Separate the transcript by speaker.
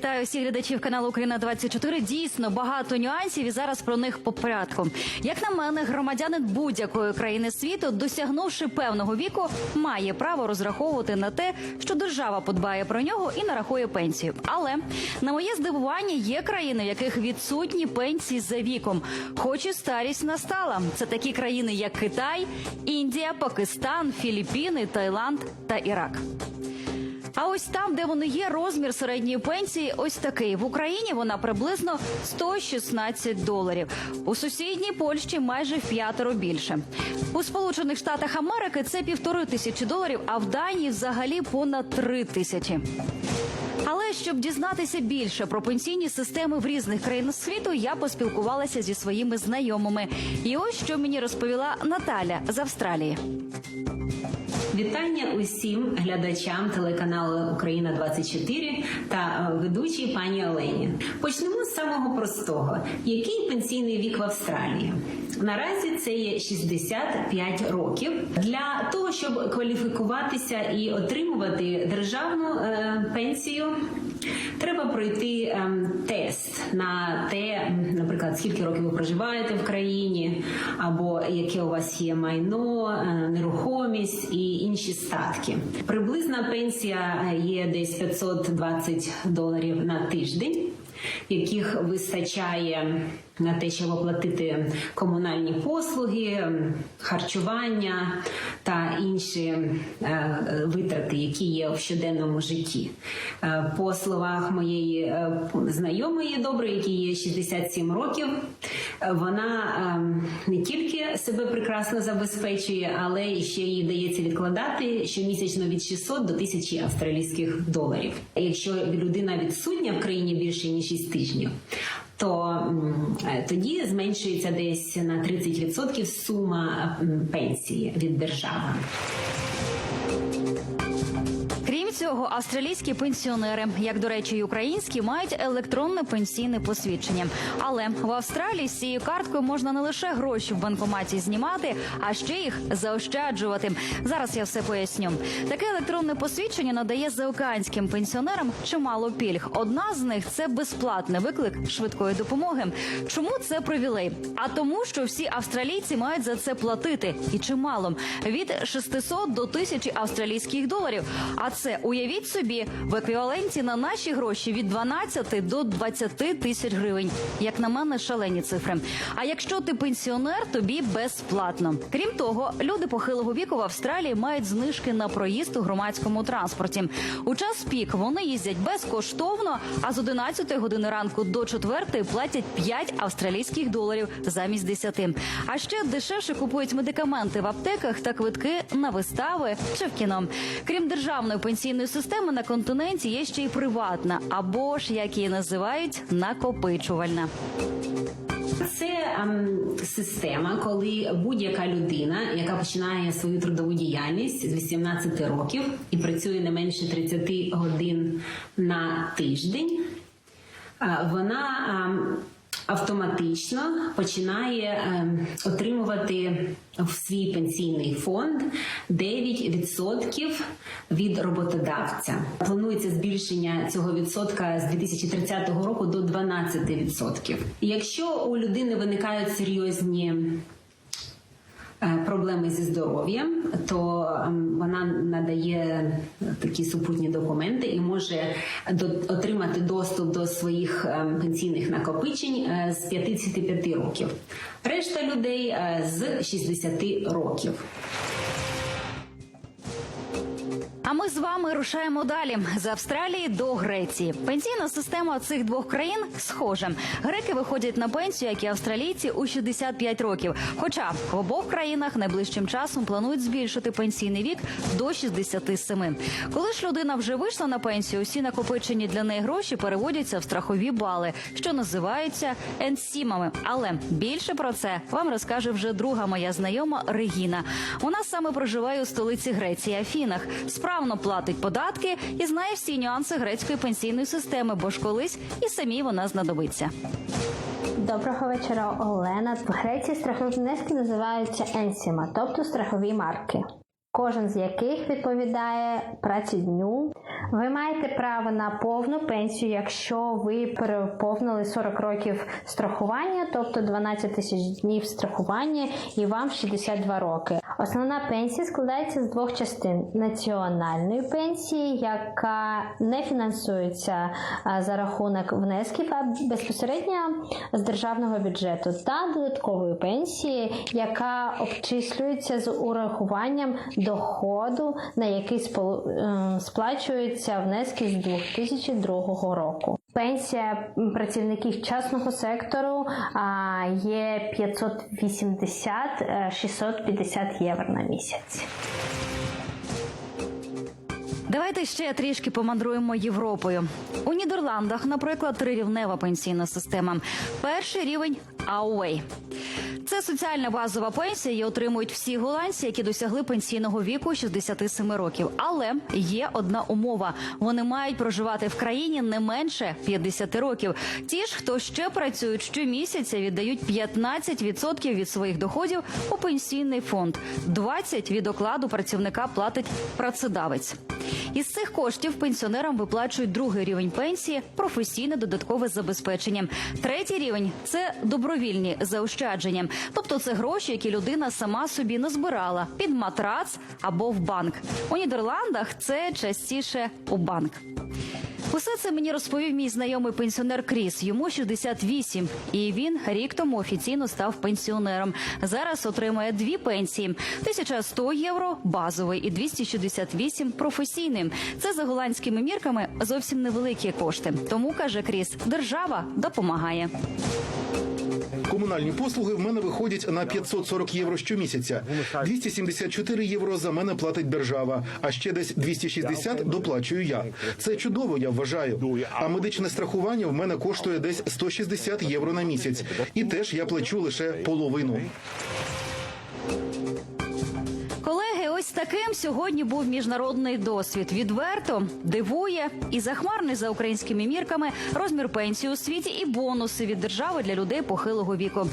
Speaker 1: Вітаю всіх глядачів каналу Україна 24 Дійсно багато нюансів і зараз про них по порядку. Як на мене, громадянин будь-якої країни світу, досягнувши певного віку, має право розраховувати на те, що держава подбає про нього і нарахує пенсію. Але на моє здивування є країни, в яких відсутні пенсії за віком, хоч і старість настала. Це такі країни, як Китай, Індія, Пакистан, Філіппіни, Таїланд та Ірак. А ось там, де вони є, розмір середньої пенсії ось такий. В Україні вона приблизно 116 доларів. У сусідній Польщі майже п'ятеро більше. У Сполучених Штатах Америки це півтори тисячі доларів, а в Данії взагалі понад три тисячі. Але щоб дізнатися більше про пенсійні системи в різних країнах світу, я поспілкувалася зі своїми знайомими. І ось що мені розповіла Наталя з Австралії.
Speaker 2: Вітання усім глядачам телеканалу Україна 24 та е, ведучій пані Олені. Почнемо з самого простого: який пенсійний вік в Австралії? Наразі це є 65 років. Для щоб кваліфікуватися і отримувати державну е, пенсію, треба пройти ем, тест на те, наприклад, скільки років ви проживаєте в країні, або яке у вас є майно, е, нерухомість і інші статки. Приблизна пенсія е, є десь 520 доларів на тиждень, яких вистачає на те, щоб оплатити комунальні послуги, харчування та інші е, витрати, які є в щоденному житті. Е, По словах моєї е, знайомої доброї, якій є 67 років, вона е, не тільки себе прекрасно забезпечує, але і ще їй дається відкладати щомісячно від 600 до 1000 австралійських доларів. Якщо людина відсутня в країні більше ніж 6 тижнів, то е, тоді зменшується десь на 30% сума пенсії від держави.
Speaker 1: Цього, австралійські пенсіонери, як до речі, й українські, мають електронне пенсійне посвідчення. Але в Австралії з цією карткою можна не лише гроші в банкоматі знімати, а ще їх заощаджувати. Зараз я все поясню. Таке електронне посвідчення надає заокеанським пенсіонерам чимало пільг. Одна з них це безплатний виклик швидкої допомоги. Чому це привілей? А тому, що всі австралійці мають за це платити і чимало від 600 до 1000 австралійських доларів. А це уявіть собі в еквіваленті на наші гроші від 12 до 20 тисяч гривень. Як на мене, шалені цифри. А якщо ти пенсіонер, тобі безплатно. Крім того, люди похилого віку в Австралії мають знижки на проїзд у громадському транспорті. У час пік вони їздять безкоштовно, а з 11 години ранку до 4 платять 5 австралійських доларів замість 10. А ще дешевше купують медикаменти в аптеках та квитки на вистави чи в кіно. Крім державної пенсійної системи на континенті є ще й приватна, або ж як її називають накопичувальна.
Speaker 2: Це ем, система, коли будь-яка людина, яка починає свою трудову діяльність з 18 років і працює не менше 30 годин на тиждень, е, вона ем, автоматично починає ем, отримувати в свій пенсійний фонд 9% від роботодавця. Планується збільшення цього відсотка з 2030 року до 12%. Якщо у людини виникають серйозні проблеми зі здоров'ям, то ем, вона надає такі супутні документи і може отримати доступ до своїх ем, пенсійних накопичень е, з 55 років. Решта людей е, з 60 років.
Speaker 1: А ми з вами рушаємо далі з Австралії до Греції. Пенсійна система цих двох країн схожа. Греки виходять на пенсію, як і австралійці, у 65 років. Хоча в обох країнах найближчим часом планують збільшити пенсійний вік до 67. Коли ж людина вже вийшла на пенсію, усі накопичені для неї гроші переводяться в страхові бали, що називаються енсімами. Але більше про це вам розкаже вже друга моя знайома Регіна. Вона саме проживає у столиці Греції Афінах. Справно платить податки і знає всі нюанси грецької пенсійної системи, бо ж колись і самій вона знадобиться.
Speaker 3: Доброго вечора, Олена. В Греції страхові внески називаються енсіма, тобто страхові марки. кожен з яких відповідає праці дню. Ви маєте право на повну пенсію, якщо ви переповнили 40 років страхування, тобто 12 тисяч днів страхування, і вам 62 роки. Основна пенсія складається з двох частин: національної пенсії, яка не фінансується за рахунок внесків, а безпосередньо з державного бюджету, та додаткової пенсії, яка обчислюється з урахуванням доходу, на який е, сплачуються внески з 2002 року. Пенсія працівників частного сектору є 580-650 євро на місяць.
Speaker 1: Давайте ще трішки помандруємо Європою. У Нідерландах, наприклад, трирівнева пенсійна система. Перший рівень Ауей. Соціальна базова пенсія. Її отримують всі голландці, які досягли пенсійного віку 67 років. Але є одна умова: вони мають проживати в країні не менше 50 років. Ті ж, хто ще працюють щомісяця, віддають 15% від своїх доходів у пенсійний фонд. 20% від окладу працівника платить працедавець. Із цих коштів пенсіонерам виплачують другий рівень пенсії професійне додаткове забезпечення. Третій рівень це добровільні заощадження, тобто це гроші, які людина сама собі назбирала під матрац або в банк. У Нідерландах це частіше у банк. Усе це мені розповів мій знайомий пенсіонер Кріс. Йому 68, і він рік тому офіційно став пенсіонером. Зараз отримує дві пенсії: 1100 євро базовий і 268 професійним. Це за голландськими мірками зовсім невеликі кошти. Тому каже Кріс, держава допомагає.
Speaker 4: Комунальні послуги в мене виходять на 540 євро щомісяця. 274 євро за мене платить держава, а ще десь 260 доплачую я. Це чудово, я вважаю. А медичне страхування в мене коштує десь 160 євро на місяць. І теж я плачу лише половину.
Speaker 1: Ось таким сьогодні був міжнародний досвід. Відверто дивує і захмарний за українськими мірками розмір пенсії у світі і бонуси від держави для людей похилого віку.